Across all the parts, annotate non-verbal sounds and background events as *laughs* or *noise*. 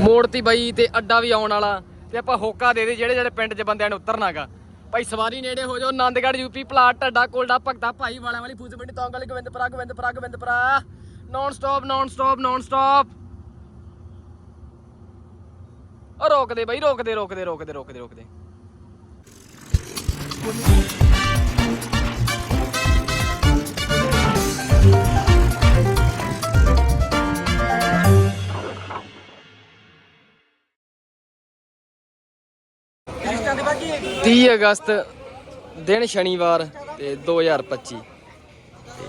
ਮੋੜਤੀ ਬਾਈ ਤੇ ਅੱਡਾ ਵੀ ਆਉਣ ਵਾਲਾ। ਤੇ ਆਪਾਂ ਹੋਕਾ ਦੇ ਦੇ ਜਿਹੜੇ ਜਿਹੜੇ ਪਿੰਡ 'ਚ ਬੰਦਿਆਂ ਨੇ ਉਤਰਨਾਗਾ। ਭਾਈ ਸਵਾਰੀ ਨੇੜੇ ਹੋ ਜਾਓ, ਆਨੰਦਗੜ੍ਹ ਯੂਪੀ ਪਲਾਟ, ਢੱਡਾ, ਕੋਲਡਾ, ਭਗਤਾ, ਭਾਈ ਵਾਲਿਆਂ ਵਾਲੀ Phus ਤੌਂਗਲ Gobindpura Gobindpura Gobindpura. Non stop non stop non stop ਉਹ ਰੋਕਦੇ ਬਾਈ ਰੋਕਦੇ ਰੋਕਦੇ ਰੋਕਦੇ ਰੋਕਦੇ ਰੋਕਦੇ ਤੀਹ ਅਗਸਤ ਦਿਨ ਸ਼ਨੀਵਾਰ ਤੇ 2025 ਤੇ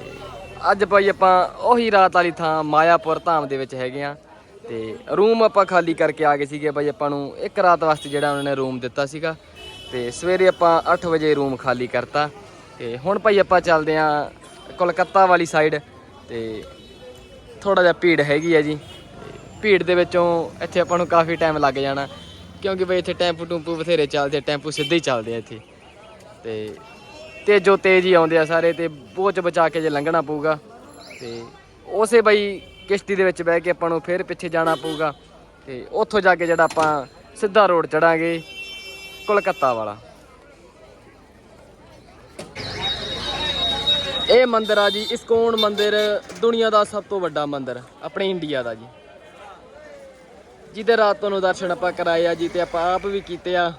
ਅੱਜ ਭਾਈ ਆਪਾਂ ਉਹੀ ਰਾਤ ਵਾਲੀ ਥਾਂ ਮਾਇਆਪੁਰ ਧਾਮ ਦੇ ਵਿੱਚ ਹੈਗੇ ਆ ਤੇ ਰੂਮ ਆਪਾਂ ਖਾਲੀ ਕਰਕੇ ਆ ਗਏ ਸੀਗੇ ਭਾਈ ਆਪਾਂ ਨੂੰ ਇੱਕ ਰਾਤ ਵਾਸਤੇ ਜਿਹੜਾ ਉਹਨਾਂ ਨੇ ਰੂਮ ਦਿੱਤਾ ਸੀਗਾ ਤੇ ਸਵੇਰੇ ਆਪਾਂ 8 ਵਜੇ ਰੂਮ ਖਾਲੀ ਕਰਤਾ ਤੇ ਹੁਣ ਭਾਈ ਆਪਾਂ ਚੱਲਦੇ ਆ ਕੋਲਕਾਤਾ ਵਾਲੀ ਸਾਈਡ ਤੇ ਥੋੜਾ ਜਿਹਾ ਭੀੜ ਹੈਗੀ ਆ ਜੀ। ਤੇ ਭੀੜ ਦੇ ਵਿੱਚੋਂ ਇੱਥੇ ਆਪਾਂ ਨੂੰ ਕਾਫੀ ਟਾਈਮ ਲੱਗ ਜਾਣਾ। ਕਿਉਂਕਿ ਬਈ ਇੱਥੇ ਟੈਂਪੂ ਟੂੰਪੂ ਬਥੇਰੇ ਚੱਲਦੇ ਆ, ਟੈਂਪੂ ਸਿੱਧੇ ਹੀ ਚੱਲਦੇ ਆ ਇੱਥੇ। ਤੇ ਤੇਜੋ ਤੇਜ਼ ਹੀ ਆਉਂਦੇ ਆ ਸਾਰੇ ਤੇ ਬੋਝ ਬਚਾ ਕੇ ਜੇ ਲੰਘਣਾ ਪਊਗਾ। ਤੇ ਉਸੇ ਬਈ ਕਿਸ਼ਤੀ ਦੇ ਵਿੱਚ ਬਹਿ ਕੇ ਆਪਾਂ ਨੂੰ ਫਿਰ ਪਿੱਛੇ ਜਾਣਾ ਪਊਗਾ। ਤੇ ਉੱਥੋਂ ਜਾ ਕੇ ਜਿਹੜਾ ਆਪਾਂ ਸਿੱਧਾ ਰੋਡ ਚੜਾਂਗੇ, ਕੋਲਕਾਤਾ ਵਾਲਾ। ਇਹ ਮੰਦਿਰ ਆ ਜੀ ਇਸਕੋਨ ਮੰਦਿਰ? ਦੁਨੀਆ ਦਾ ਸਭ ਤੋਂ ਵੱਡਾ ਮੰਦਿਰ, ਆਪਣੇ ਇੰਡੀਆ ਦਾ ਜੀ। ਜਿਹਦੇ ਰਾਤ ਤੁਹਾਨੂੰ ਦਰਸ਼ਨ ਆਪਾਂ ਕਰਾਏ ਆ ਜੀ ਤੇ ਆਪਾਂ ਆਪ ਵੀ ਕੀਤੇ ਆ।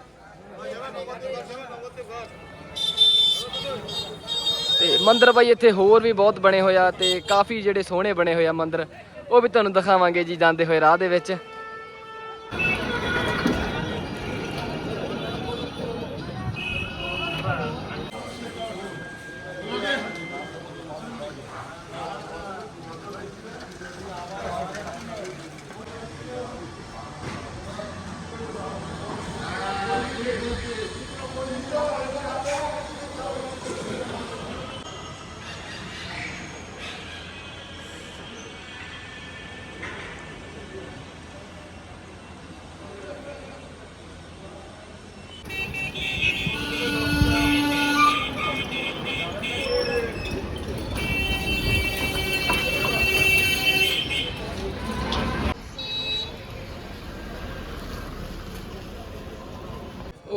ਤੇ ਮੰਦਰ ਬਾਈ ਇੱਥੇ ਹੋਰ ਵੀ ਬਹੁਤ ਬਣੇ ਹੋਇਆ ਤੇ ਕਾਫੀ ਜਿਹੜੇ ਸੋਹਣੇ ਬਣੇ ਹੋਏ ਆ ਮੰਦਿਰ, ਉਹ ਵੀ ਤੁਹਾਨੂੰ ਦਿਖਾਵਾਂਗੇ ਜੀ ਜਾਂਦੇ ਹੋਏ ਰਾਹ ਦੇ ਵਿੱਚ।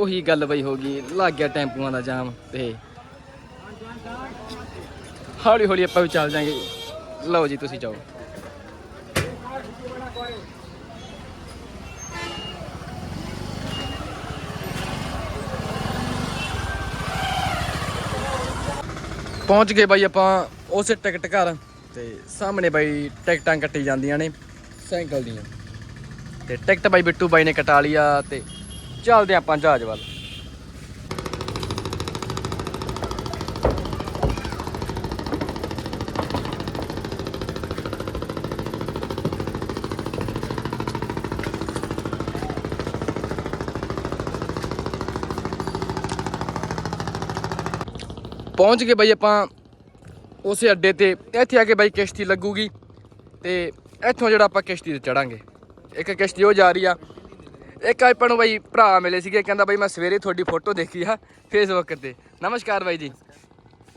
ਉਹੀ ਗੱਲ ਬਈ ਹੋ ਗਈ, ਲੱਗ ਗਿਆ ਟੈਂਪੂਆਂ ਦਾ ਜਾਮ ਤੇ। ਹੌਲੀ ਹੌਲੀ ਆਪਾਂ ਵੀ ਚੱਲ ਜਾਾਂਗੇ। ਲਓ ਜੀ, ਤੁਸੀਂ ਜਾਓ। ਪਹੁੰਚ ਗਏ ਬਾਈ ਆਪਾਂ ਉਸੇ ਟਿਕਟ ਘਰ ਤੇ ਸਾਹਮਣੇ ਬਾਈ ਟਿਕਟਾਂ ਕੱਟੀ ਜਾਂਦੀਆਂ ਨੇ, ਸਾਈਕਲ ਦੀਆਂ। ਤੇ ਟਿਕਟ ਬਾਈ ਬਿੱਟੂ ਬਾਈ ਨੇ ਕਟਾ ਲਿਆ ਤੇ ਚੱਲਦੇ ਆਪਾਂ ਜਹਾਜ਼ ਵੱਲ। ਪਹੁੰਚ ਗਏ ਬਾਈ ਆਪਾਂ ਉਸੇ ਅੱਡੇ ਤੇ। ਇੱਥੇ ਆ ਕੇ ਬਾਈ ਕਿਸ਼ਤੀ ਲੱਗੂਗੀ ਤੇ ਇੱਥੋਂ ਜਿਹੜਾ ਆਪਾਂ ਕਿਸ਼ਤੀ ਤੇ ਚੜਾਂਗੇ। ਇੱਕ ਕਿਸ਼ਤੀ ਉਹ ਜਾ ਰਹੀ ਆ। ਇੱਕ ਆਪਾਂ ਨੂੰ ਬਾਈ ਭਰਾ ਮਿਲੇ ਸੀਗੇ ਕਹਿੰਦਾ ਬਾਈ ਮੈਂ ਸਵੇਰੇ ਤੁਹਾਡੀ ਫੋਟੋ ਦੇਖੀ ਆ ਫੇਸਬੁੱਕ ਤੇ ਨਮਸਕਾਰ ਬਾਈ ਜੀ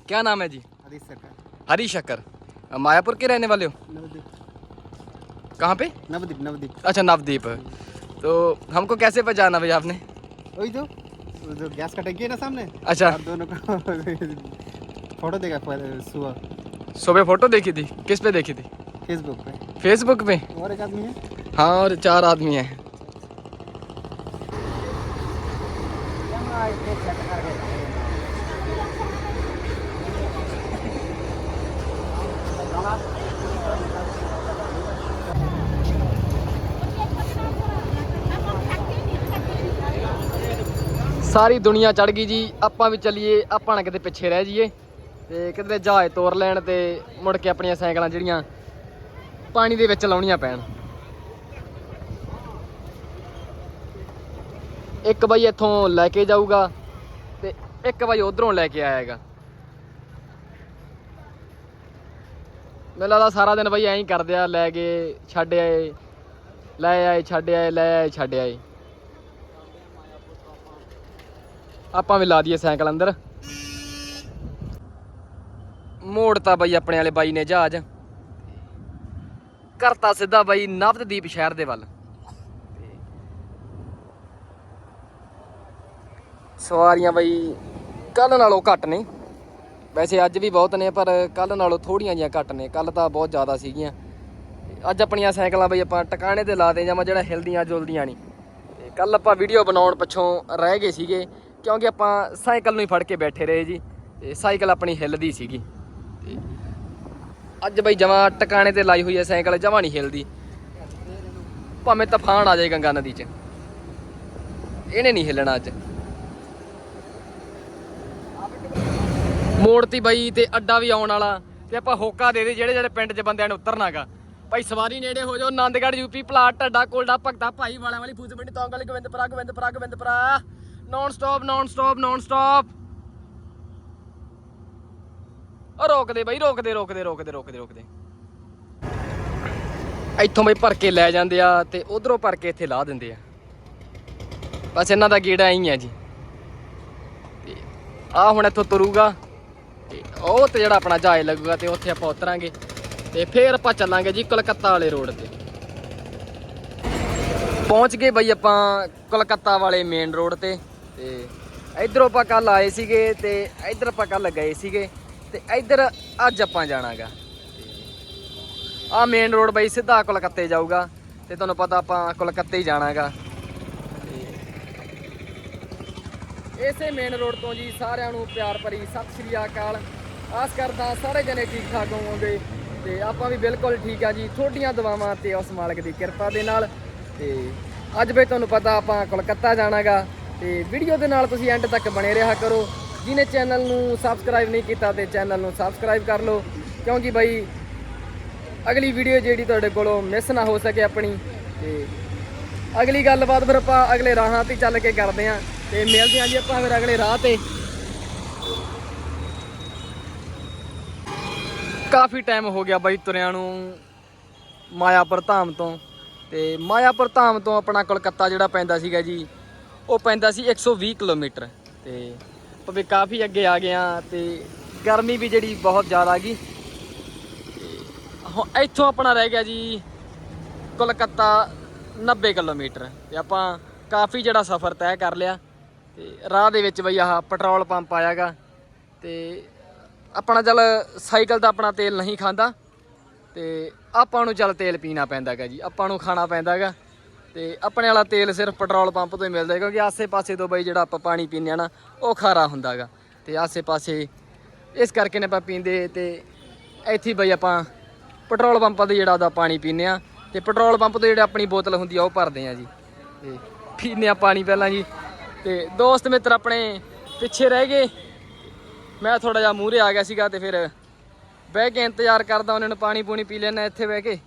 क्या नाम है जी हरीश सरकार हरी शक्कर अ, मायापुर के रहने वाले हो नवदीप कहाँ पे नवदीप नवदीप अच्छा नवदीप तो हमको कैसे पहचाना भैया आपने वही जो वो जो गैस का टंकी है ना सामने अच्छा और दोनों का *laughs* फोटो देखा पहले सुबह सुबह फोटो देखी थी किस पे देखी थी फेसबुक पे फेसबुक पे और एक आदमी है हाँ और चार आदमी हैं ਸਾਰੀ ਦੁਨੀਆ ਚੜ ਗਈ ਜੀ, ਆਪਾਂ ਵੀ ਚੱਲੀਏ, ਆਪਾਂ ਨਾ ਕਿਤੇ ਪਿੱਛੇ ਰਹਿ ਜਾਈਏ। ਤੇ ਕਿਤੇ ਜਹਾਜ਼ ਤੋਰ ਲੈਣ ਤੇ ਮੁੜ ਕੇ ਆਪਣੀਆਂ ਸਾਈਕਲਾਂ ਜਿਹੜੀਆਂ ਪਾਣੀ ਦੇ ਵਿੱਚ ਲਾਉਣੀਆਂ ਪੈਣ। ਇੱਕ ਬਾਈ ਇੱਥੋਂ ਲੈ ਕੇ ਜਾਊਗਾ ਤੇ ਇੱਕ ਬਾਈ ਉਧਰੋਂ ਲੈ ਕੇ ਆਏਗਾ ਮੈਨੂੰ ਲੱਗਦਾ ਸਾਰਾ ਦਿਨ ਬਾਈ ਐਂ ਹੀ ਕਰਦੇ ਆ, ਲੈ ਗਏ, ਛੱਡ ਆਏ, ਲੈ ਆਏ, ਛੱਡ ਆਏ, ਲੈ ਆਏ, ਛੱਡ ਆਏ। ਆਪਾਂ ਵੀ ਲਾ ਦਈਏ ਸਾਈਕਲ ਅੰਦਰ। ਮੋੜਤਾ ਬਾਈ ਆਪਣੇ ਵਾਲੇ ਬਾਈ ਨੇ ਜਹਾਜ਼। ਕਰਤਾ ਸਿੱਧਾ ਬਾਈ ਨਵਦਦੀਪ ਸ਼ਹਿਰ ਦੇ ਵੱਲ। ਸਵਾਰੀਆਂ ਬਈ ਕੱਲ ਨਾਲੋਂ ਘੱਟ ਨੇ ਵੈਸੇ ਅੱਜ ਵੀ ਬਹੁਤ ਨੇ, ਪਰ ਕੱਲ ਨਾਲੋਂ ਥੋੜੀਆਂ ਜੀਆਂ ਘੱਟ ਨੇ। ਕੱਲ ਤਾਂ ਬਹੁਤ ਜ਼ਿਆਦਾ ਸੀਗੀਆਂ। ਅੱਜ ਆਪਣੀਆਂ ਸਾਈਕਲਾਂ ਬਈ ਆਪਾਂ ਟਿਕਾਣੇ ਤੇ ਲਾ ਦੇ ਜਾਵਾਂ ਜਿਹੜਾ ਹਿਲਦੀਆਂ ਜੁਲਦੀਆਂ ਨਹੀਂ। ਤੇ ਕੱਲ ਆਪਾਂ ਵੀਡੀਓ ਬਣਾਉਣ ਪਿੱਛੋਂ ਰਹਿ ਗਏ ਸੀਗੇ, ਕਿਉਂਕਿ ਆਪਾਂ ਸਾਈਕਲ ਨੂੰ ਹੀ ਫੜ ਕੇ ਬੈਠੇ ਰਹੇ ਜੀ। ਤੇ ਸਾਈਕਲ ਆਪਣੀ ਹਿੱਲਦੀ ਸੀਗੀ। ਤੇ ਅੱਜ ਬਈ ਜਮਾ ਟਿਕਾਣੇ ਤੇ ਲਾਈ ਹੋਈ ਹੈ ਸਾਈਕਲ, ਜਮਾ ਨਹੀਂ ਹਿਲਦੀ। ਭਾਵੇਂ ਤੂਫਾਨ ਆ ਜਾਏ ਗੰਗਾ ਨਦੀ 'ਚ। ਇਹਨੇ ਨਹੀਂ ਹਿੱਲਣਾ ਅੱਜ। ਮੋੜਤੀ ਬਾਈ ਤੇ ਅੱਡਾ ਵੀ ਆਉਣ ਵਾਲਾ। ਤੇ ਆਪਾਂ ਹੋਕਾ ਦੇ ਦੇ ਜਿਹੜੇ ਜਿਹੜੇ ਪਿੰਡ 'ਚ ਬੰਦਿਆਂ ਨੇ ਉਤਰਨਾਗਾ। ਭਾਈ ਸਵਾਰੀ ਨੇੜੇ ਹੋ ਜਾਓ, ਆਨੰਦਗੜ੍ਹ ਯੂਪੀ ਪਲਾਟ, ਢੱਡਾ, ਕੋਲਡਾ, ਭਗਤਾ, ਭਾਈ ਵਾਲਿਆਂ ਵਾਲੀ ਫੂਸਪਿੰਡੀ ਤੌਂਗਲ Gobindpura Gobindpura Gobindpura. Non stop non stop non stop ਉਹ ਰੋਕਦੇ ਬਾਈ, ਰੋਕਦੇ ਰੋਕਦੇ ਰੋਕਦੇ ਰੋਕਦੇ ਰੋਕਦੇ। ਇੱਥੋਂ ਬਈ ਭਰ ਕੇ ਲੈ ਜਾਂਦੇ ਆ ਤੇ ਉਧਰੋਂ ਭਰ ਕੇ ਇੱਥੇ ਲਾ ਦਿੰਦੇ ਆ। ਬਸ ਇਹਨਾਂ ਦਾ ਗੇੜਾ ਐਂ ਹੀ ਆ ਜੀ। ਤੇ ਆ ਹੁਣ ਇੱਥੋਂ ਤੁਰੂਗਾ। ਤੇ ਉਹ ਤੇ ਜਿਹੜਾ ਆਪਣਾ ਜਹਾਜ਼ ਲੱਗੂਗਾ ਤੇ ਉੱਥੇ ਆਪਾਂ ਉਤਰਾਂਗੇ ਤੇ ਫੇਰ ਆਪਾਂ ਚੱਲਾਂਗੇ ਜੀ ਕਲਕੱਤਾ ਵਾਲੇ ਰੋਡ ਤੇ। ਪਹੁੰਚ ਗਏ ਬਈ ਆਪਾਂ ਕਲਕੱਤਾ ਵਾਲੇ ਮੇਨ ਰੋਡ ਤੇ ਤੇ ਇਧਰੋਂ ਆਪਾਂ ਕੱਲ ਆਏ ਸੀਗੇ ਤੇ ਇਧਰ ਆਪਾਂ ਕੱਲ ਗਏ ਸੀਗੇ ਤੇ ਇਧਰ ਅੱਜ ਆਪਾਂ ਜਾਣਾਗਾ। ਆ ਮੇਨ ਰੋਡ ਬਈ ਸਿੱਧਾ ਕਲਕੱਤੇ ਜਾਊਗਾ ਤੇ ਤੁਹਾਨੂੰ ਪਤਾ ਆਪਾਂ ਕਲਕੱਤੇ ਹੀ ਜਾਣਾਗਾ। ਇਸੇ ਮੇਨ ਰੋਡ ਤੋਂ ਜੀ ਸਾਰਿਆਂ ਨੂੰ ਪਿਆਰ ਭਰੀ ਸਤਿ ਸ੍ਰੀ ਅਕਾਲ। ਆਸ ਕਰਦਾ ਸਾਰੇ ਜਣੇ ਠੀਕ ਠਾਕ ਹੋਵੋਗੇ ਤੇ ਆਪਾਂ ਵੀ ਬਿਲਕੁਲ ਠੀਕ ਆ ਜੀ। ਤੁਹਾਡੀਆਂ ਦੁਆਵਾਂ ਤੇ ਉਸ ਮਾਲਕ ਦੀ ਕਿਰਪਾ ਦੇ ਨਾਲ ਤੇ ਅੱਜ ਵੀ ਤੁਹਾਨੂੰ ਪਤਾ ਆਪਾਂ ਕੋਲਕਾਤਾ ਜਾਣਾਗਾ ਤੇ ਵੀਡੀਓ ਦੇ ਨਾਲ ਤੁਸੀਂ ਐਂਡ ਤੱਕ ਬਣੇ ਰਿਹਾ ਕਰੋ। ਜਿਹਨੇ ਚੈਨਲ ਨੂੰ ਸਬਸਕ੍ਰਾਈਬ ਨਹੀਂ ਕੀਤਾ ਤੇ ਚੈਨਲ ਨੂੰ ਸਬਸਕ੍ਰਾਈਬ ਕਰ ਲਓ, ਕਿਉਂਕਿ ਬਈ ਅਗਲੀ ਵੀਡੀਓ ਜਿਹੜੀ ਤੁਹਾਡੇ ਕੋਲੋਂ ਮਿਸ ਨਾ ਹੋ ਸਕੇ ਆਪਣੀ ਤੇ ਅਗਲੀ ਗੱਲਬਾਤ ਫਿਰ ਆਪਾਂ ਅਗਲੇ ਰਾਹਾਂ ਤੇ ਚੱਲ ਕੇ ਕਰਦੇ ਆਂ। ਤੇ ਮਿਲਦੇ ਹਾਂ ਜੀ ਆਪਾਂ ਫਿਰ ਅਗਲੇ ਰਾਹ ਤੇ। ਕਾਫੀ ਟਾਈਮ ਹੋ ਗਿਆ ਬਾਈ ਤੁਰਿਆਂ ਨੂੰ ਮਾਇਆਪੁਰ ਧਾਮ ਤੋਂ। ਤੇ ਮਾਇਆਪੁਰ ਧਾਮ ਤੋਂ ਆਪਣਾ ਕਲਕੱਤਾ ਜਿਹੜਾ ਪੈਂਦਾ ਸੀਗਾ ਜੀ, ਉਹ ਪੈਂਦਾ ਸੀ 120 ਕਿਲੋਮੀਟਰ। ਤੇ ਆਪਾਂ ਕਾਫੀ ਅੱਗੇ ਆ ਗਿਆ ਆਂ ਤੇ ਗਰਮੀ ਵੀ ਜਿਹੜੀ ਬਹੁਤ ਜ਼ਿਆਦਾ ਆ ਗਈ। ਹੁਣ ਇੱਥੋਂ ਆਪਣਾ ਰਹਿ ਗਿਆ ਜੀ ਕਲਕੱਤਾ 90 ਕਿਲੋਮੀਟਰ। ਤੇ ਆਪਾਂ ਕਾਫੀ ਜਿਹੜਾ ਸਫ਼ਰ ਤੈਅ ਕਰ ਲਿਆ। ਤੇ ਰਾਹ ਦੇ ਵਿੱਚ ਬਈ ਆਹ ਪੈਟਰੋਲ ਪੰਪ ਆਇਆਗਾ ਤੇ ਆਪਣਾ ਚੱਲ ਸਾਈਕਲ ਦਾ ਆਪਣਾ ਤੇਲ ਨਹੀਂ ਖਾਂਦਾ ਤੇ ਆਪਾਂ ਨੂੰ ਚੱਲ ਤੇਲ ਪੀਣਾ ਪੈਂਦਾਗਾ ਜੀ, ਆਪਾਂ ਨੂੰ ਖਾਣਾ ਪੈਂਦਾਗਾ ਤੇ ਆਪਣੇ ਵਾਲਾ ਤੇਲ ਸਿਰਫ ਪੈਟਰੋਲ ਪੰਪ ਤੋਂ ਹੀ ਮਿਲਦਾ ਕਿਉਂਕਿ ਆਸੇ-ਪਾਸੇ ਤੋਂ ਬਈ ਜਿਹੜਾ ਆਪਾਂ ਪਾਣੀ ਪੀਂਦੇ ਆ ਨਾ, ਉਹ ਖਾਰਾ ਹੁੰਦਾਗਾ ਤੇ ਆਸੇ-ਪਾਸੇ ਇਸ ਕਰਕੇ ਨੇ ਆਪਾਂ ਪੀਂਦੇ ਤੇ ਇੱਥੇ ਬਈ ਆਪਾਂ ਪੈਟਰੋਲ ਪੰਪਾਂ ਤੇ ਜਿਹੜਾ ਉਹਦਾ ਪਾਣੀ ਪੀਂਦੇ ਆ ਤੇ ਪੈਟਰੋਲ ਪੰਪ ਤੋਂ ਜਿਹੜੀ ਆਪਣੀ ਬੋਤਲ ਹੁੰਦੀ ਆ, ਉਹ ਭਰਦੇ ਆ ਜੀ ਤੇ ਪੀਂਦੇ ਆ ਪਾਣੀ ਪਹਿਲਾਂ ਜੀ। ਤੇ ਦੋਸਤ ਮਿੱਤਰ ਆਪਣੇ ਪਿੱਛੇ ਰਹਿ ਗਏ। ਮੈਂ ਥੋੜਾ ਜਿਹਾ ਮੂਹਰੇ ਆ ਗਿਆ ਸੀਗਾ ਤੇ ਫਿਰ ਬਹਿ ਕੇ ਇੰਤਜ਼ਾਰ ਕਰਦਾ ਉਹਨਾਂ ਨੂੰ ਪਾਣੀ ਪੂਣੀ ਪੀ ਲੈਣਾ ਇੱਥੇ ਬਹਿ ਕੇ।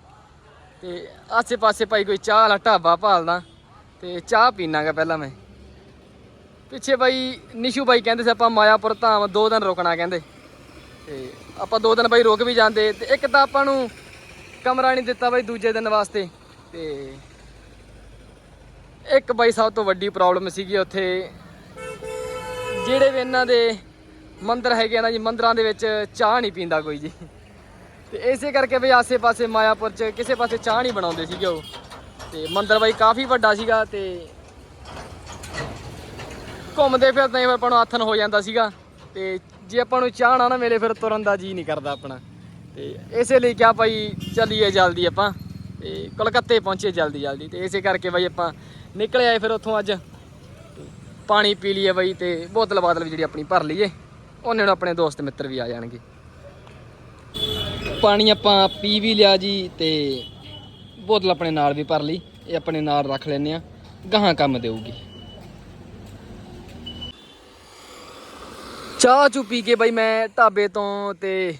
ਤੇ ਆਸੇ-ਪਾਸੇ ਭਾਈ ਕੋਈ ਚਾਹ ਵਾਲਾ ਢਾਬਾ ਭਾਲਦਾ ਤੇ ਚਾਹ ਪੀਣਾਗਾ ਪਹਿਲਾਂ ਮੈਂ। ਪਿੱਛੇ ਬਾਈ ਨਿਸ਼ੂ ਬਾਈ ਕਹਿੰਦੇ ਸੀ ਆਪਾਂ ਮਾਇਆਪੁਰ ਧਾਮ ਦੋ ਦਿਨ ਰੁਕਣਾ ਕਹਿੰਦੇ। ਤੇ ਆਪਾਂ ਦੋ ਦਿਨ ਬਾਈ ਰੁਕ ਵੀ ਜਾਂਦੇ ਤੇ ਇੱਕ ਤਾਂ ਆਪਾਂ ਨੂੰ ਕਮਰਾ ਨਹੀਂ ਦਿੱਤਾ ਬਾਈ ਦੂਜੇ ਦਿਨ ਵਾਸਤੇ ਤੇ ਇੱਕ ਬਾਈ ਸਭ ਤੋਂ ਵੱਡੀ ਪ੍ਰੋਬਲਮ ਸੀਗੀ ਉੱਥੇ। ਜਿਹੜੇ ਵੀ ਇਹਨਾਂ ਦੇ ਮੰਦਰ ਹੈਗੇ ਆ ਨਾ ਜੀ, ਮੰਦਰਾਂ ਦੇ ਵਿੱਚ ਚਾਹ ਨਹੀਂ ਪੀਂਦਾ ਕੋਈ ਜੀ। ਤੇ ਇਸੇ ਕਰਕੇ ਬਈ ਆਸੇ-ਪਾਸੇ ਮਾਇਆਪੁਰ ਚ ਕਿਸੇ ਪਾਸੇ ਚਾਹ ਨਹੀਂ ਬਣਾਉਂਦੇ ਸੀਗੇ ਉਹ। ਤੇ ਮੰਦਰ ਬਾਈ ਕਾਫੀ ਵੱਡਾ ਸੀਗਾ ਤੇ ਘੁੰਮਦੇ ਫਿਰਦੇ ਫਿਰ ਆਪਾਂ ਨੂੰ ਆਥਨ ਹੋ ਜਾਂਦਾ ਸੀਗਾ। ਤੇ ਜੇ ਆਪਾਂ ਨੂੰ ਚਾਹ ਨਾ ਨਾ ਮਿਲੇ ਫਿਰ ਤੁਰਨ ਦਾ ਜੀ ਨਹੀਂ ਕਰਦਾ ਆਪਣਾ। ਤੇ ਇਸੇ ਲਈ ਕਿਹਾ ਭਾਈ ਚੱਲੀਏ ਜਲਦੀ ਆਪਾਂ। ਤੇ ਕਲਕੱਤੇ ਪਹੁੰਚੇ ਜਲਦੀ ਜਲਦੀ ਤੇ ਇਸੇ ਕਰਕੇ ਬਾਈ ਆਪਾਂ ਨਿਕਲ ਆਏ ਫਿਰ ਉੱਥੋਂ ਅੱਜ। ਪਾਣੀ ਪੀ ਲਈਏ ਬਈ ਤੇ ਬੋਤਲ ਬਾਤਲ ਵੀ ਜਿਹੜੀ ਆਪਣੀ ਭਰ ਲਈਏ। ਉਹਨੇ ਨੂੰ ਆਪਣੇ ਦੋਸਤ ਮਿੱਤਰ ਵੀ ਆ ਜਾਣਗੇ। ਪਾਣੀ ਆਪਾਂ ਪੀ ਵੀ ਲਿਆ ਜੀ ਤੇ ਬੋਤਲ ਆਪਣੇ ਨਾਲ ਵੀ ਭਰ ਲਈ। ਇਹ ਆਪਣੇ ਨਾਲ ਰੱਖ ਲੈਨੇ ਆ ਗਾਹਾਂ ਕੰਮ ਦੇਊਗੀ। ਚਾਹ ਚੂ ਪੀ ਕੇ ਬਈ ਮੈਂ ਢਾਬੇ ਤੋਂ ਤੇ